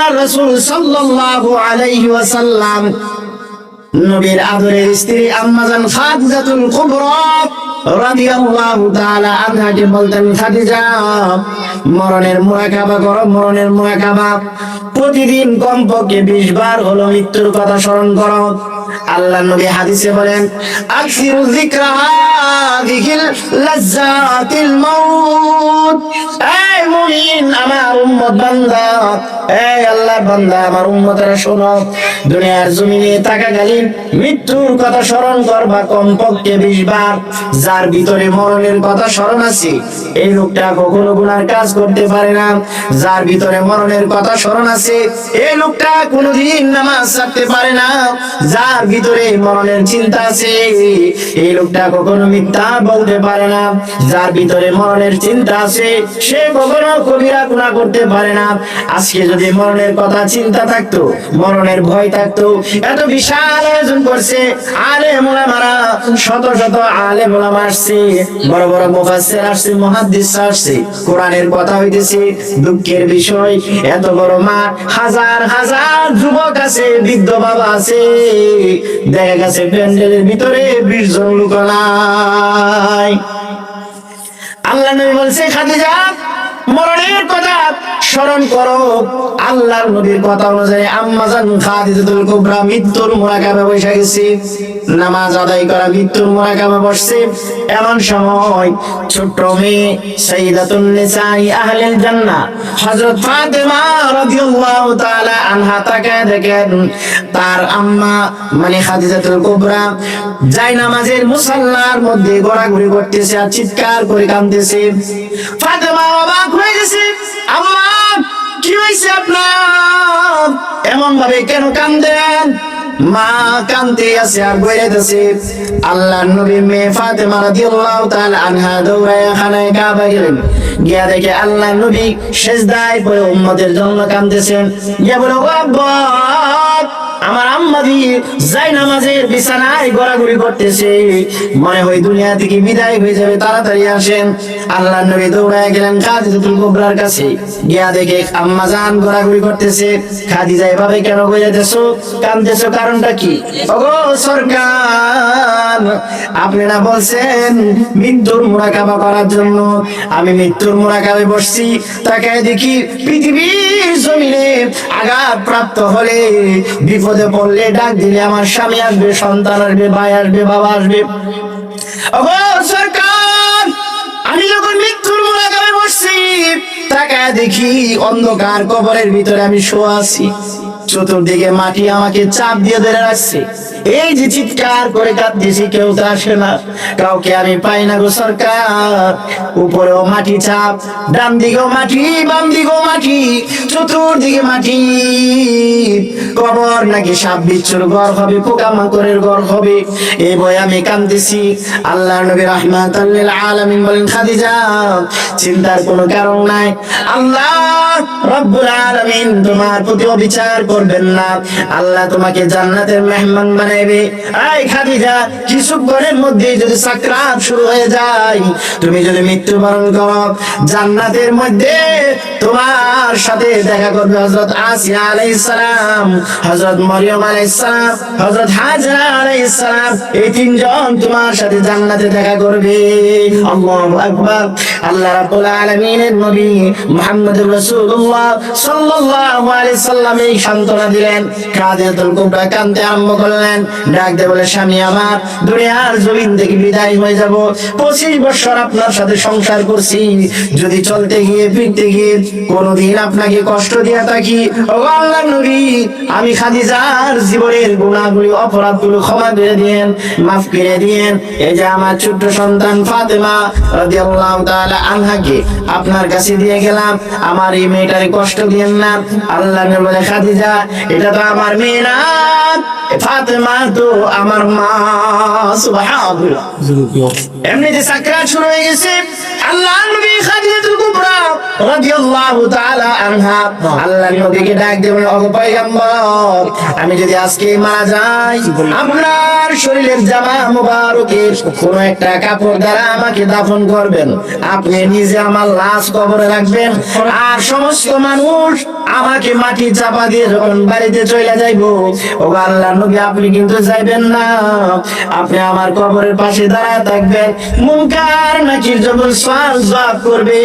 আল্লাহ রসুল সাল্লাল্লাহু আলাইহি ওয়াসাল্লাম, নবীর আদরের স্ত্রী আম্মাজান খাদিজাতুল কুবরা রাদিয়াল্লাহু তাআলা আনহাকে বলতেন খাদিজা মরণের মুরাকাবা করো, মরণের মুরাকাবা। প্রতিদিন কমপক্ষে বিশ বার হলো মৃত্যুর কথা স্মরণ করো। আল্লাহ নবী হাদিসে বলেন, আকসিরু যিকরা হাযিহিল লাজ্জাতিল মাউত। এই এই মৃত্যুর কথা স্মরণ করবা, কমপক্ষে বিশ বার। যার ভিতরে মরণের কথা স্মরণ আছে, এই লোকটা কখনো গুনার কাজ করতে পারে না। যার ভিতরে মরণের কথা স্মরণ আছে এই লোকটা কোনোদিন নামাজ ছাড়তে পারে না। যার ভিতরে মরণের চিন্তা আছে, এই লোকটা কখনো মিথ্যা বলতে পারে না। যার ভিতরে মরণের চিন্তা আছে, সে কখনো কবিরা গুণা করতে পারে না। আজকে যদি মরণের কথা চিন্তা থাকতো, মরণের ভয় থাকতো, এত বিশাল আয়োজন করছে আলে মোলামারা শত শত আলে মোলামা আসছে, বড় বড় মুফাসসির আসছে, মুহাদ্দিস আসছে, কোরআনের কথা হইতেছে, দুঃখের বিষয়, এত বড় মাঠ হাজার হাজার যুবক আছে, বৃদ্ধ বাবা আছে, দেখা গেছে প্যান্ডেলের ভিতরে বিশ জন লোক আল্লাহ নবী বলছে, খাদিজা স্মরণ করো। আল্লাহর নবীর কথা অনুযায়ী আম্মাজান খাদিজাতুল কুবরা মৃত্যুর মুরাকাবে বসে গেছে। নামাজ আদায় করা, মৃত্যুর মুরাকাবে বসছে। এমন সময় ছোট্ট মেয়ে সাইয়্যিদাতুন নিসাই আহলিল হযরত ফাতেমা রাদিয়াল্লাহু তাআলা আনহা দেখেন, তার আম্মা মানে খাদিজাতুল কুবরা যাই নামাজের মধ্যে করতেছে আর চিৎকার করে কাঁদতেছে। ফাতেমা অবাক হয়ে গেছে আম্মা কি হয়েছে আপনার? এমন ভাবে কেন কান্দেন মা কান্তি আছে আর বইরাইতেছে আল্লাহ নবী মেয়ে ফাতেমা রাদিয়াল্লাহু তাআলা আনহা দৌড়ায় খানায় কাবা গেলেন। গিয়া দেখে আল্লাহ নবী সেজদায় পড়ে উম্মতের জন্য কাঁদতেছেন। গিয়া বলে, ও আব্বা! আমার আম্মা দি যাই নামাজের বিছানায় গড়াগড়ি করতেছে। মনে হয় দুনিয়া থেকে বিদায় হয়ে যাবে, তাড়াতাড়ি আসেন। আল্লাহ নবী দৌড়ায় গেলেন খাদিজাতুল কুবরার কাছে। গিয়া দেখে আম্মা জান গড়াগড়ি করতেছে। খাদিজা এভাবে কেন বোঝাইতেছো কানতেছো কারণটা কি? ওগো সরকার, আপনি না বলছেন মৃত্যুর মোরাকাবা করার জন্য। আমি মৃত্যুর মোরাকাবে বসছি তাকে দেখি পৃথিবীর জমিনে আঘাত প্রাপ্ত হলে বিপদে পড়লে ডাক দিলে আমার স্বামী আসবে, সন্তান আসবে, ভাই আসবে, বাবা আসবে। সরকার, আমি যখন মৃত্যুর মোলাকামে বসছি, তাকায় দেখি অন্ধকার কবরের ভিতরে আমি শোয়া আছি। চতুর্দিকে মাটি আমাকে চাপ দিয়ে ধরে রাখছে। এই যে চিৎকার করে কাঁদতেছি, কেউ তো আসে না। কাউকে আমি পাই না গো সরকার। উপরেও মাটি চাপ ডান দিকেও মাটি বাম দিকেও মাটি, চতুর্দিকে মাটি। কবর নাকি সাপ বিচ্ছুর ঘর হবে পোকামাকড়ের ঘর হবে। এই বই আমি কান্দিছি আল্লাহ নবী রহমাত আলামিন বলেন, খাদিজা, চিন্তার কোনো কারণ নাই। আল্লাহ রব্বুল আলামিন তোমার প্রতি অবিচার করবেন না। আল্লাহ তোমাকে জান্নাতের মেহমান বানাইবে খাদিজা মধ্যে যদি শুরু হয়ে যায়, তুমি যদি মৃত্যুবরণ করো, জান্নাতের মধ্যে তোমার সাথে দেখা করবে আসিয়া মরিয়ম হাজরা এই তিনজন তোমার সাথে জান্নাতে দেখা করবে। আল্লাহু আলামিনের নবী মুহাম্মদুর রাসূলুল্লাহ সাল্লাল্লাহু আলাইহি দিলেন। কাদিয়াতুল কুবরা কানতে আরম্ভ করলেন। ডাক দিয়ে বলে, স্বামী, আমার দুনিয়ার জমিন থেকে বিদায় হয়ে যাব। পঁচিশ বছর আপনার সাথে সংসার করছি। যদি চলতে গিয়ে, ফিরতে গিয়ে কোনোদিন আপনাকে কষ্ট দিয়া থাকি আল্লাহ নবী, আমি খাদিজার জীবনের গুণাগুলি, অপরাধগুলো ক্ষমা করে দিয়েন, মাফ করে দিয়েন। এই যে আমার ছোট্ট সন্তান ফাতেমা আনহাকে আপনার কাছে দিয়ে গেলাম। আমার এই মেয়েটারে কষ্ট দিয়েন না। আল্লাহ খাদিজা, এটা তো আমার মেয়ে না। ফাতেমা তো আমার মা সুবহানাল্লাহ। এমনিতে সাকরাত শুরু হয়ে গেছে। আল্লাহ আমি যদি আজকে মারা যাই, আপনার শরীরের জামা কোন একটা কাপড় দ্বারা আমাকে দাফন করবেন। আপনি নিজে আমার লাশ কবরে রাখবেন। আর সমস্ত মানুষ আমাকে মাটি চাপা দিয়ে যখন বাড়িতে চলে যাইবো ও আল্লাহ নবী, আপনি কিন্তু যাইবেন না। আপনি আমার কবরের পাশে দাঁড়ায় থাকবেন। মুনকার নাকি যখন জবাব করবে,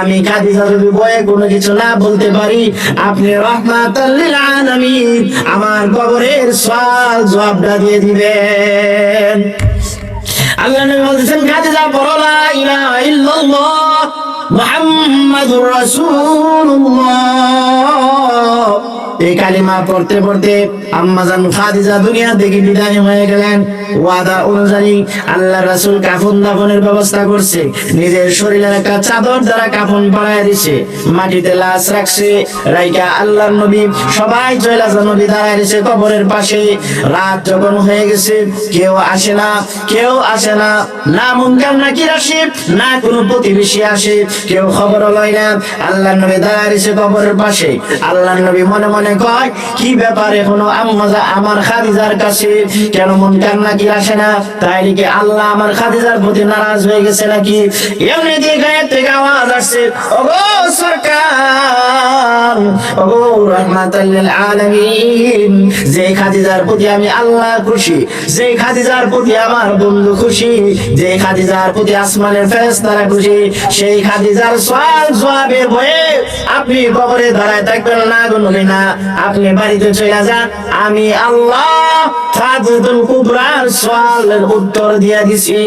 আমি খাদিজা যদি বয়ে কোনো কিছু না বলতে পারি, আপনি রহমাতাল লিল আলামিন আমার কবরের সওয়াল জবাবটা দিয়ে দিবেন। আল্লাহ নবী বলতেছেন, খাদিজা বলো লা ইলাহা ইল্লাল্লাহ। মুহাম্মাদুর রাসূলুল্লাহ। এই কালিমা পড়তে পড়তে আম্মাজান খাদিজা দুনিয়া থেকে বিদায় হয়ে গেলেন। ওয়াদা অনুযায়ী আল্লাহ রাসূল কাফন দাফনের ব্যবস্থা করছে। নিজের শরীরের একটা চাদর দ্বারা কাফন পরায় দিছে। মাটিতে লাশ রাখছে। রাইকা আল্লাহর নবী সবাই আসে নবী দাঁড়ায় দিছে কবরের পাশে। রাত যখন হয়ে গেছে, কেউ আসে না, কেউ আসে না। না মুনকার, না কি আসে না কোনো প্রতিবেশী আসে। কেউ খবর লয় না। আল্লাহ নবী দাঁড়িয়েছে কবরের পাশে। আল্লাহ নবী মনে মনে কয়, কি ব্যাপার এখনও আম্মাজা আমার খাদিজার কাছে? কেন মন কান্না নাকি আসে না? তাই নাকি আল্লাহ আমার খাদিজার প্রতি নারাজ হয়ে গেছে নাকি? এমনি দিয়ে গায়ের থেকে আওয়াজ আসছে, ওগো সরকার! লিল আলামিন। যে খাদিজার প্রতি আমি আল্লাহ খুশি যে খাদিজার প্রতি আমার বন্ধু খুশি যে খাদিজার প্রতি আসমানের ফেরেশতারা খুশি, সেই খাদিজার সওয়াল জবাবের ভয়ে আপনি কবরে দাঁড়ায় থাকবেন না গুনবে না। আপনি বাড়িতে চলে যান, আমি আল্লাহ খাদিজাতুল কুবরার সওয়ালের উত্তর দিয়ে দিছি।